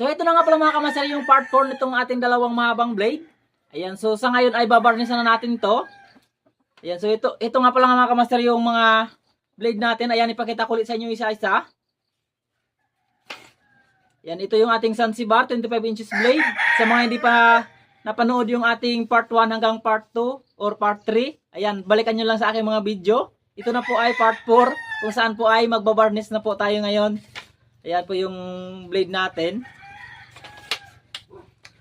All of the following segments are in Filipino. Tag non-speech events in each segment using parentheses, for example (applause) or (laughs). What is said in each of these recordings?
So ito na nga pala mga kamaster yung part 4 nitong ating dalawang mahabang blade. Ayan, so sa ngayon ay babarnisan na natin to. Ayan, so ito, ito nga pala mga kamaster yung mga blade natin. Ayan, ipakita ko ulit sa inyo isa-isa. Ayan, ito yung ating Sansibar 25 inches blade. Sa mga hindi pa napanood yung ating part 1 hanggang part 2 or part 3. Ayan, balikan nyo lang sa aking mga video. Ito na po ay part 4 kung saan po ay magbabarnish na po tayo ngayon. Ayan po yung blade natin.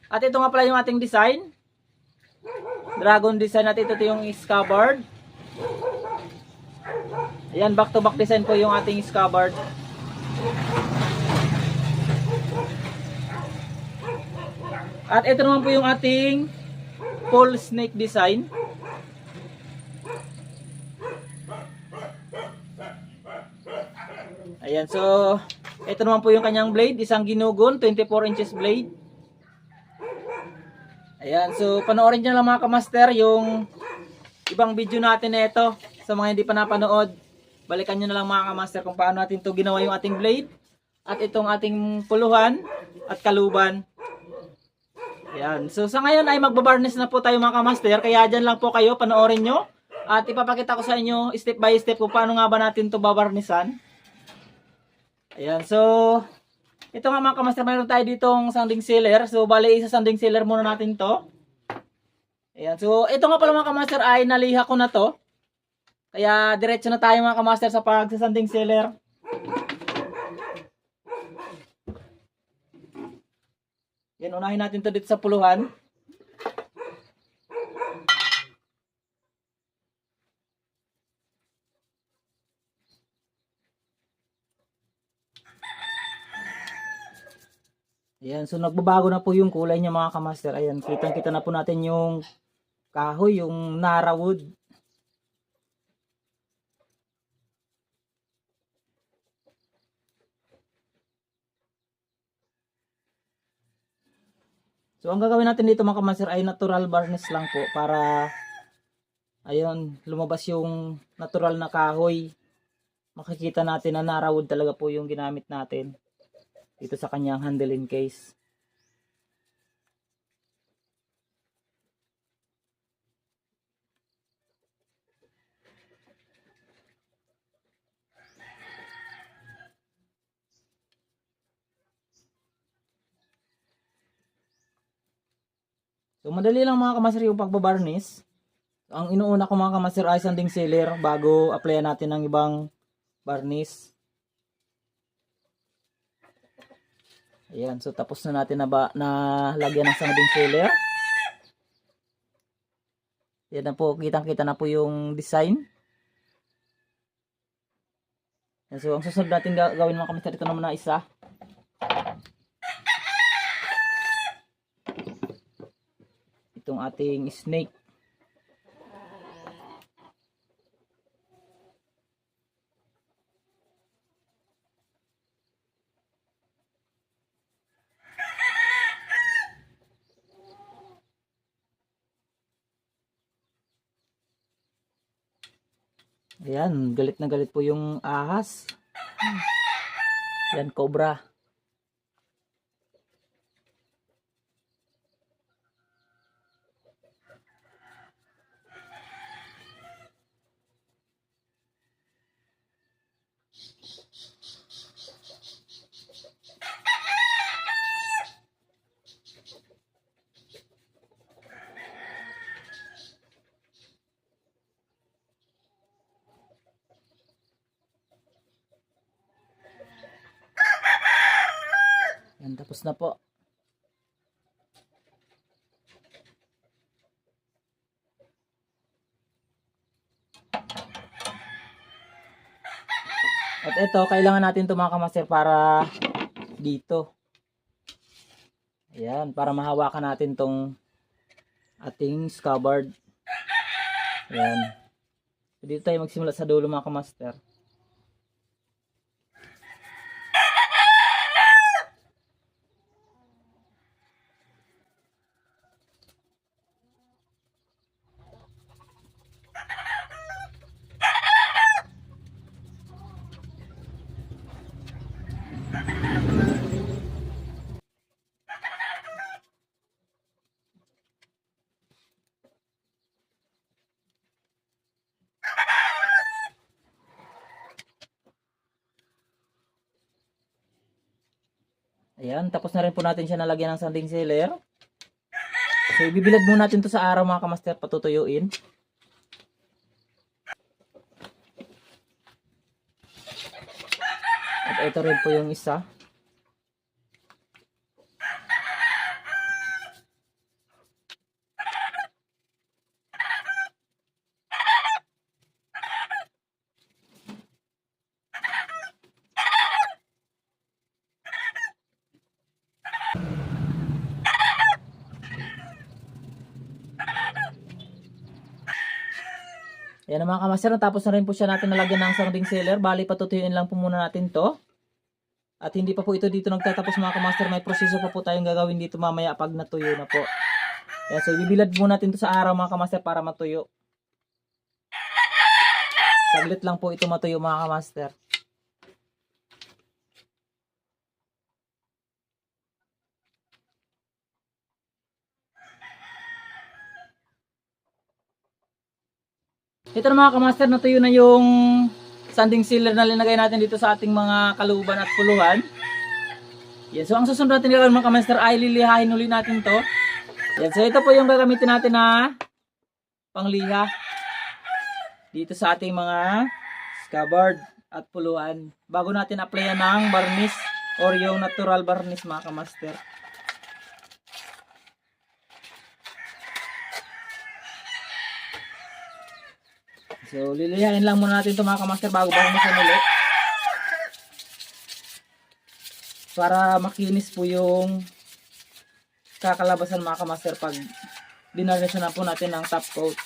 At ito nga pala yung ating design. Dragon design natin. Ito, yung scabbard. Ayan, back to back design po yung ating scabbard. At ito naman po yung ating full snake design. Ayan, so ito naman po yung kanyang blade, isang ginugon, 24 inches blade. Ayan, so panoorin nyo lang mga kamaster yung ibang video natin na ito. Sa mga hindi pa napanood, balikan nyo na lang mga kamaster kung paano natin to ginawa yung ating blade. At itong ating puluhan at kaluban. Ayan, so sa ngayon ay magbabarnish na po tayo mga kamaster. Kaya dyan lang po kayo, panoorin nyo. At ipapakita ko sa inyo step by step kung paano nga ba natin to babarnisan. Ayan, so ito nga mga kamaster, mayroon tayo ditong sanding sealer. So, bali isa sanding sealer muna natin to. Ayan, so ito nga pala mga kamaster ay naliha ko na to. Kaya diretso na tayo mga kamaster sa pagsasanding sealer. Yan, unahin natin to dito sa puluhan. Ayan, so nagbabago na po yung kulay niya mga kamaster. Ayan, kitang-kita na po natin yung kahoy, yung Nara. So, ang gagawin natin dito mga kamaster ay natural varnish lang po para ayun, lumabas yung natural na kahoy. Makikita natin na Nara talaga po yung ginamit natin dito sa kanyang handling case. So madali lang mga kamaster yung pagbabarnis. Ang inuuna ko mga kamaster ay sanding sealer bago applyan natin ng ibang varnish. Ayan, so tapos na natin na, ba, na lagyan ng sanding sealer. Yan na po, kitang-kita na po yung design. Yan, so ang susunod natin ga- gawin mga kamaster, ito naman na isa. Itong ating snake. Ayan, galit na galit po yung ahas. Yan, cobra. Yan, tapos na po. At ito, kailangan natin ito mga kamaster para dito. Ayan, para mahawakan natin tong ating scabbard. Ayan. Dito tayo magsimula sa dulo mga kamaster. Ayan, tapos na rin po natin siya nalagyan ng sanding sealer. So, ibibilad muna natin to sa araw mga kamaster, patutuyuin. At ito rin po yung isa. Ayan na mga kamaster, tapos na rin po siya natin nalagyan ng sanding sealer. Bali, patutuyuin lang po muna natin to. At hindi pa po ito dito nagtatapos mga kamaster. May proseso pa po tayong gagawin dito mamaya pag natuyo na po. Ayan, so ibibilad muna natin to sa araw mga kamaster para matuyo. Saglit lang po ito matuyo mga kamaster. Ito na mga kamaster, natuyo na yung sanding sealer na linagay natin dito sa ating mga kaluban at puluhan. Yan, so ang susunod natin gagawin mga kamaster ay lilihain uli natin to. Yan, so ito po yung gagamitin natin na pangliha dito sa ating mga scabbard at puluhan bago natin applyan ng varnish or yung natural varnish mga kamaster. So, lilihain lang muna natin ito mga kamaster bago bago sa nuli. Para makinis po yung kakalabasan mga kamaster pag dinarnisan na po natin ng top coat.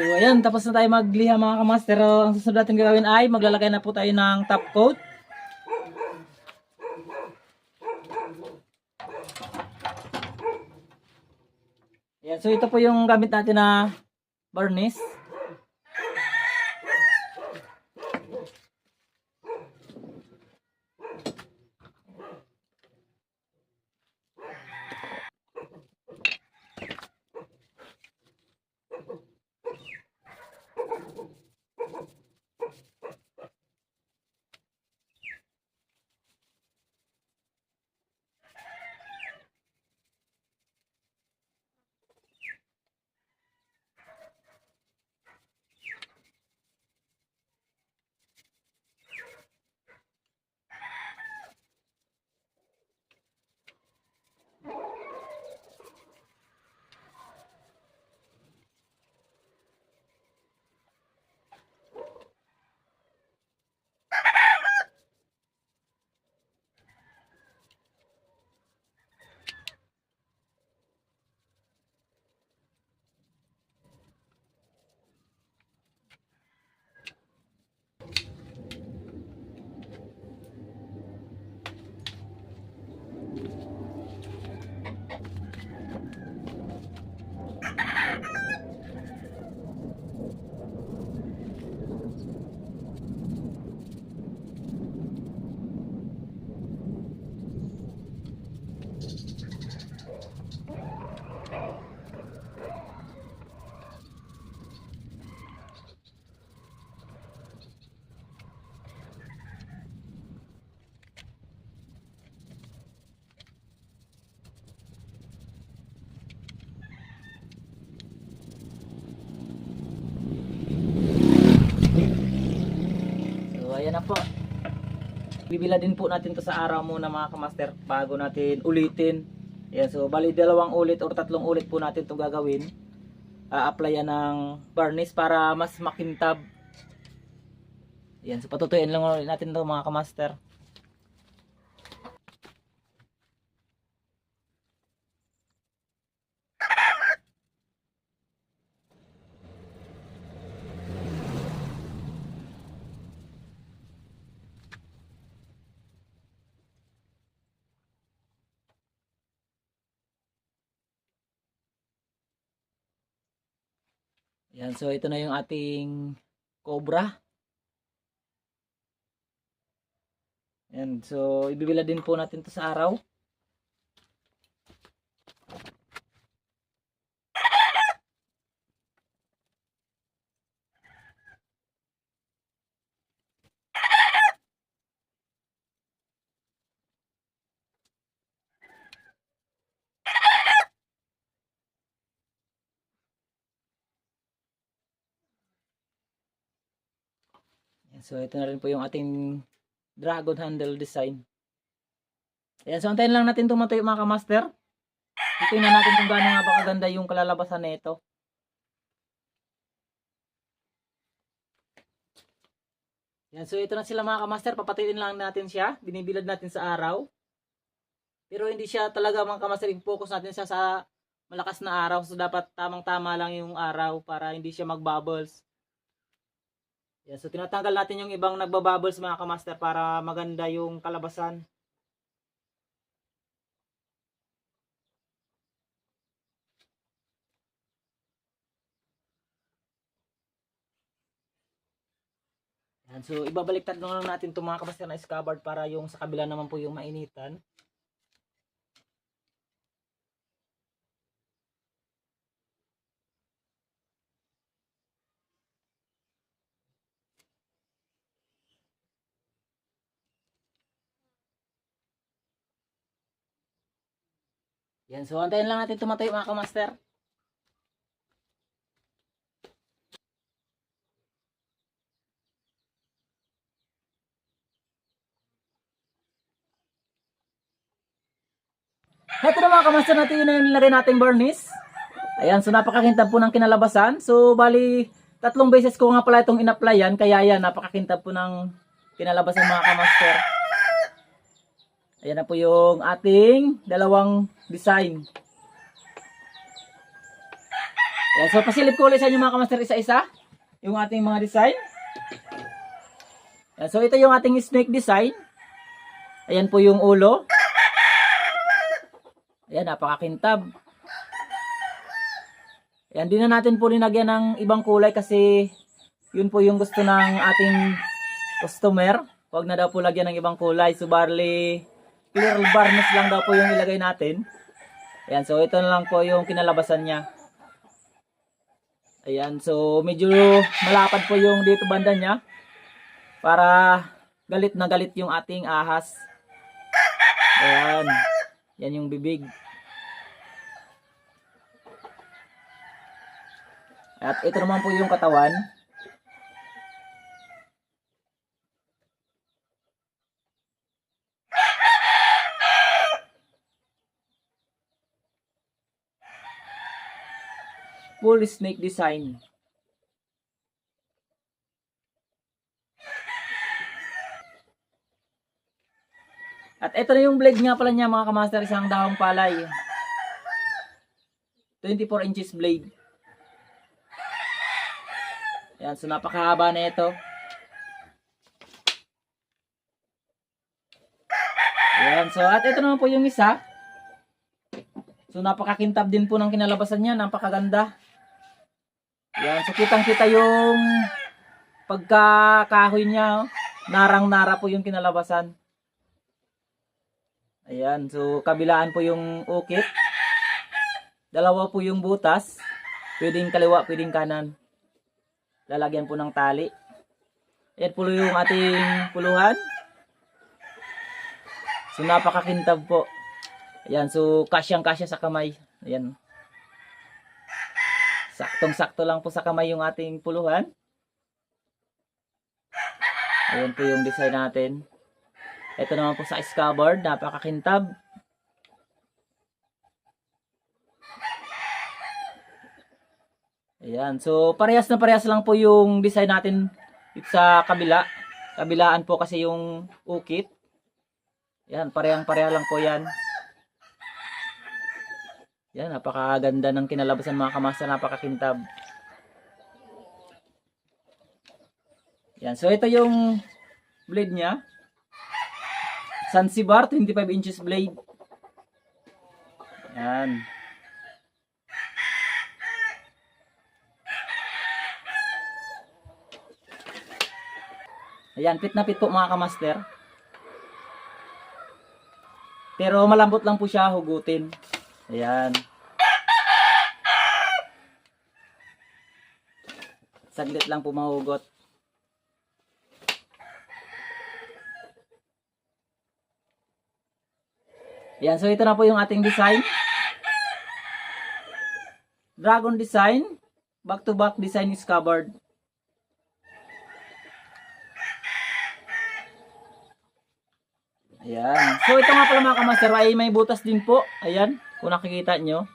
So, ayan, tapos na tayo magliha mga kamaster. Ang susunod natin gagawin ay maglalagay na po tayo ng top coat. Ayan, so ito po yung gamit natin na varnish. Bibila din po natin to sa araw muna mga kamaster bago natin ulitin. Ayan, so bali dalawang ulit or tatlong ulit po natin to gagawin. A-applyan ng varnish para mas makintab. Ayan, so patutuyuin lang natin to mga kamaster. Ayan, so ito na yung ating cobra. Ayan, so ibibila din po natin to sa araw. So ito na rin po yung ating dragon handle design. Ayan, so antayin lang natin tumatuyo mga kamaster. Tingnan natin kung gaano nga ba kaganda yung kalalabasan nito. Yan, so ito na sila mga kamaster, papatuyuin lang natin siya, binibilad natin sa araw. Pero hindi siya talaga mga kamaster, focus natin siya sa malakas na araw. So dapat tamang-tama lang yung araw para hindi siya mag-bubbles. Yan, so tinatanggal natin yung ibang nagbabubbles mga kamaster para maganda yung kalabasan. Yan, so ibabaliktad lang natin itong mga kamaster na scabbard para yung sa kabila naman po yung mainitan. Yan, so antayin lang natin tumatayo mga kamaster. Ito na mga kamaster natin yun na yung nilagay nating varnish. Ayan, so napakakintab po ng kinalabasan. So, bali, tatlong beses ko nga pala itong in-applyan. Kaya yan, napakakintab po ng kinalabasan mga kamaster. Ayan na po yung ating dalawang design. Ayan, so pasilip ko ulit sa inyo mga kamaster isa-isa. Yung ating mga design. Ayan, so ito yung ating snake design. Ayan po yung ulo. Ayan, napakakintab. Ayan, di na natin po linagyan ng ibang kulay kasi yun po yung gusto ng ating customer. Huwag na daw po lagyan ng ibang kulay. So, barley clear varnish lang daw po yung ilagay natin. Ayan, so ito na lang po yung kinalabasan niya. Ayan, so medyo malapad po yung dito banda niya. Para galit na galit yung ating ahas. Ayan. Yan yung bibig. At ito naman po yung katawan. Full snake design. At ito na yung blade nga pala niya mga kamaster, isang dahong palay. 24 inches blade. Yan, so napakahaba na ito. Yan, so at ito naman po yung isa. So napakakintab din po ng kinalabasan niya, napakaganda. Yan, so kitang kita yung pagkakahoy niya. oh. Narang-nara po yung kinalabasan. Ayan, so kabilaan po yung ukit. Dalawa po yung butas. Pwedeng kaliwa, pwedeng kanan. Lalagyan po ng tali. Ayan po yung ating puluhan. So napakakintab po. Ayan, so kasyang kasya sa kamay. Ayan. Saktong-sakto lang po sa kamay yung ating puluhan. Ayan po yung design natin. Ito naman po sa scabbard, napakakintab. Ayan, so parehas na parehas lang po yung design natin sa kabila. Kabilaan po kasi yung ukit. Yan, parehang pareha lang po yan. Yan, napakaganda ng kinalabasan mga kamaster, napakakintab. Yan, so ito yung blade niya. Zanzibar, 25 inches blade. Yan. Ayan, pit na pit po mga kamaster. Pero malambot lang po siya hugutin. Ayan. Saglit lang po mahugot. Yan, so ito na po yung ating design. Dragon design. Back to back design is covered. Ayan. So ito nga pala mga kamaster ay may butas din po. Ayan. Kung nakikita nyo.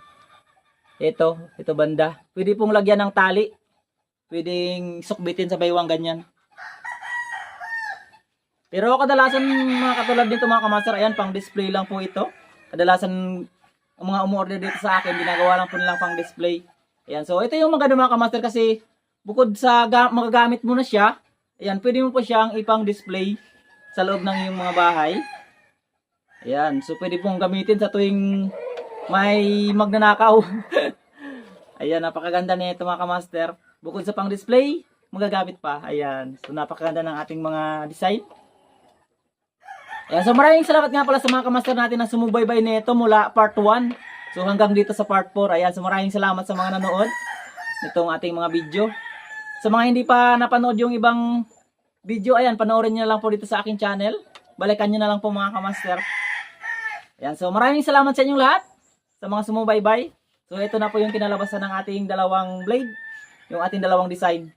Ito. Ito banda. Pwede pong lagyan ng tali. Pwedeng sukbitin sa baywang ganyan. Pero kadalasan mga katulad dito mga kamaster, ayan, pang display lang po ito. Kadalasan ang mga umorder dito sa akin, ginagawa lang po nilang pang display. Ayan, so ito yung maganda mga kamaster kasi bukod sa ga- magagamit mo na siya, ayan, pwede mo po siyang ipang display sa loob ng iyong mga bahay. Ayan, so pwede pong gamitin sa tuwing may magnanakaw. (laughs) Ayan, napakaganda nito mga kamaster. Bukod sa pang display, magagamit pa. Ayan, so napakaganda ng ating mga design. Ayan, so maraming salamat nga pala sa mga kamaster natin na sumubaybay nito mula part 1. So hanggang dito sa part 4. Ayan, so maraming salamat sa mga nanood nitong ating mga video. Sa mga hindi pa napanood yung ibang video, ayan, panoorin nyo na lang po dito sa aking channel. Balikan nyo na lang po mga kamaster. Ayan, so maraming salamat sa inyong lahat sa mga sumubaybay. So ito na po yung kinalabasan ng ating dalawang blade, yung ating dalawang design.